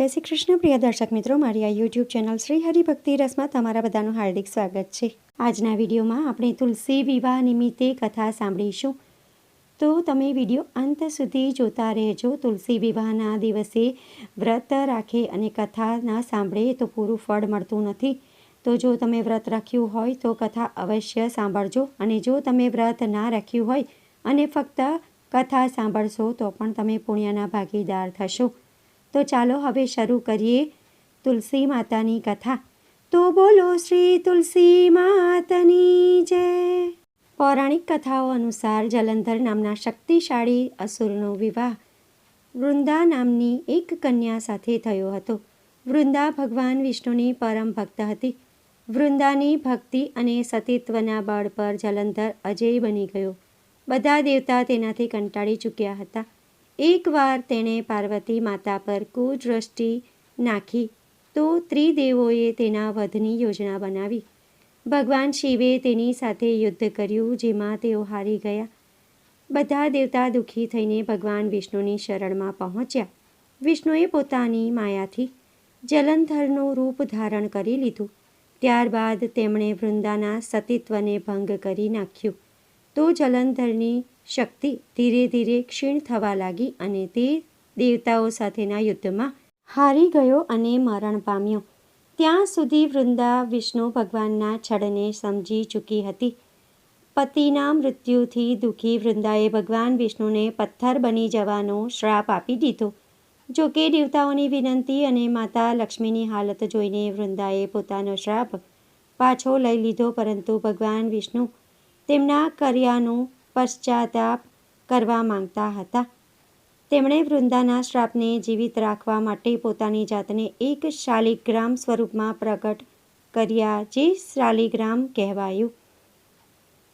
જય શ્રી કૃષ્ણ, પ્રિય દર્શક મિત્રો. મારી આ યુટ્યુબ ચેનલ શ્રી હરિભક્તિ રસમાં તમારા બધાનું હાર્દિક સ્વાગત છે. આજના વિડીયોમાં આપણે તુલસી વિવાહ નિમિત્તે કથા સાંભળીશું. તો તમે વીડિયો અંત સુધી જોતા રહેજો. તુલસી વિવાહના દિવસે વ્રત રાખે અને કથા ના સાંભળે તો પૂરું ફળ મળતું નથી. તો જો તમે વ્રત રાખ્યું હોય તો કથા અવશ્ય સાંભળજો. અને જો તમે વ્રત ના રાખ્યું હોય અને ફક્ત કથા સાંભળશો તો પણ તમે પુણ્યના ભાગીદાર થશો. તો ચાલો હવે શરૂ કરીએ તુલસી માતાની કથા. તો બોલો શ્રી તુલસી માતાની જય. પૌરાણિક કથાઓ અનુસાર જલંધર નામના શક્તિશાળી અસુરનો વિવાહ વૃંદા નામની એક કન્યા સાથે થયો હતો. વૃંદા ભગવાન વિષ્ણુની પરમ ભક્ત હતી. વૃંદાની ભક્તિ અને સતીત્વના બળ પર જલંધર અજય બની ગયો. બધા દેવતા તેનાથી કંટાળી ચૂક્યા હતા. એકવાર તેણે પાર્વતી માતા પર કુદ્રષ્ટિ નાખી, તો ત્રિદેવોએ તેના વધની યોજના બનાવી. ભગવાન શિવે તેની સાથે યુદ્ધ કર્યું, જેમાં તેઓ હારી ગયા. બધા દેવતા દુઃખી થઈને ભગવાન વિષ્ણુની શરણમાં પહોંચ્યા. વિષ્ણુએ પોતાની માયાથી જલંધરનું રૂપ ધારણ કરી લીધું. ત્યારબાદ તેમણે વૃંદાના સતીત્વને ભંગ કરી નાખ્યું. તો જલંધરની શક્તિ ધીરે ધીરે ક્ષીણ થવા લાગી અને તે દેવતાઓ સાથેના યુદ્ધમાં હારી ગયો અને મરણ પામ્યો. ત્યાં સુધી વૃંદા વિષ્ણુ ભગવાનના છળને સમજી ચૂકી હતી. પતિના મૃત્યુથી દુઃખી વૃંદાએ ભગવાન વિષ્ણુને પથ્થર બની જવાનો શ્રાપ આપી દીધો. જો કે દેવતાઓની વિનંતી અને માતા લક્ષ્મીની હાલત જોઈને વૃંદાએ પોતાનો શ્રાપ પાછો લઈ લીધો, પરંતુ ભગવાન વિષ્ણુ તેમના કર્યાનું પશ્ચાતાપ કરવા માંગતા હતા. તેમણે વૃંદાના શ્રાપને જીવિત રાખવા માટે પોતાની જાતને એક શાલિગ્રામ સ્વરૂપમાં પ્રગટ કર્યા જે શાલિગ્રામ કહેવાયું.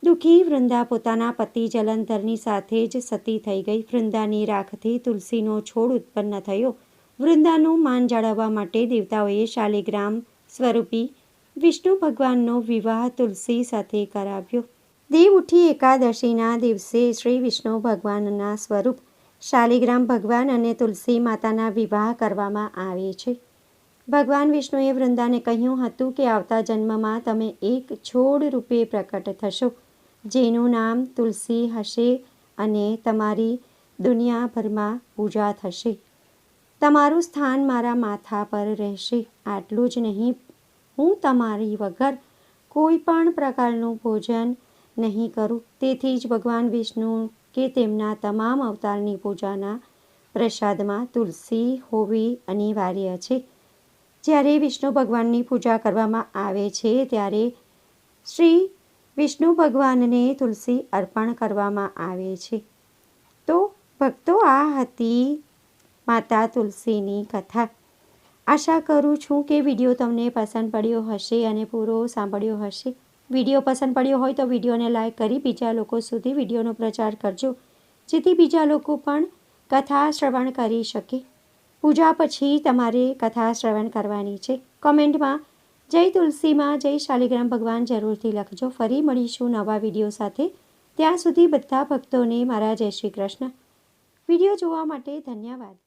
દુઃખી વૃંદા પોતાના પતિ જલંધરની સાથે જ સતી થઈ ગઈ. વૃંદાની રાખથી તુલસીનો છોડ ઉત્પન્ન થયો. વૃંદાનું માન જાળવવા માટે દેવતાઓએ શાલિગ્રામ સ્વરૂપી વિષ્ણુ ભગવાનનો વિવાહ તુલસી સાથે કરાવ્યો. દેવ ઉઠી એકાદશીના દિવસે શ્રી વિષ્ણુ ભગવાનના સ્વરૂપ શાલિગ્રામ ભગવાન અને તુલસી માતાના વિવાહ કરવામાં આવે છે. ભગવાન વિષ્ણુએ વૃંદાને કહ્યું હતું કે આવતા જન્મમાં તમે એક છોડ રૂપે પ્રકટ થશો, જેનું નામ તુલસી હશે અને તમારી દુનિયાભરમાં પૂજા થશે. તમારું સ્થાન મારા માથા પર રહેશે. આટલું જ નહીં, હું તમારી વગર કોઈ પણ પ્રકારનું ભોજન નહીં કરું. તેથી જ ભગવાન વિષ્ણુ કે તેમના તમામ અવતારની પૂજાના પ્રસાદમાં તુલસી, હોવી અનિવાર્ય છે. જ્યારે વિષ્ણુ ભગવાનની પૂજા કરવામાં આવે છે, ત્યારે શ્રી વિષ્ણુ ભગવાનને તુલસી અર્પણ કરવામાં આવે છે. તો ભક્તો, આ હતી માતા તુલસીની કથા. આશા કરું છું કે વીડિયો તમને પસંદ પડ્યો હશે અને પૂરો સાંભળ્યો હશે. વીડિયો પસંદ પડ્યો હોય તો વિડીયોને લાઇક કરી બીજા લોકો સુધી વિડીયોનો પ્રચાર કરજો, જેથી બીજા લોકો પણ કથા શ્રવણ કરી શકે. પૂજા પછી તમારે કથા શ્રવણ કરવાની છે. કોમેન્ટમાં, જય તુલસીમાં, જય શાલિગ્રામ ભગવાન જરૂરથી લખજો. ફરી મળીશું નવા વીડિયો સાથે. ત્યાં સુધી બધા ભક્તોને મારા જય શ્રી કૃષ્ણ. વીડિયો જોવા માટે ધન્યવાદ.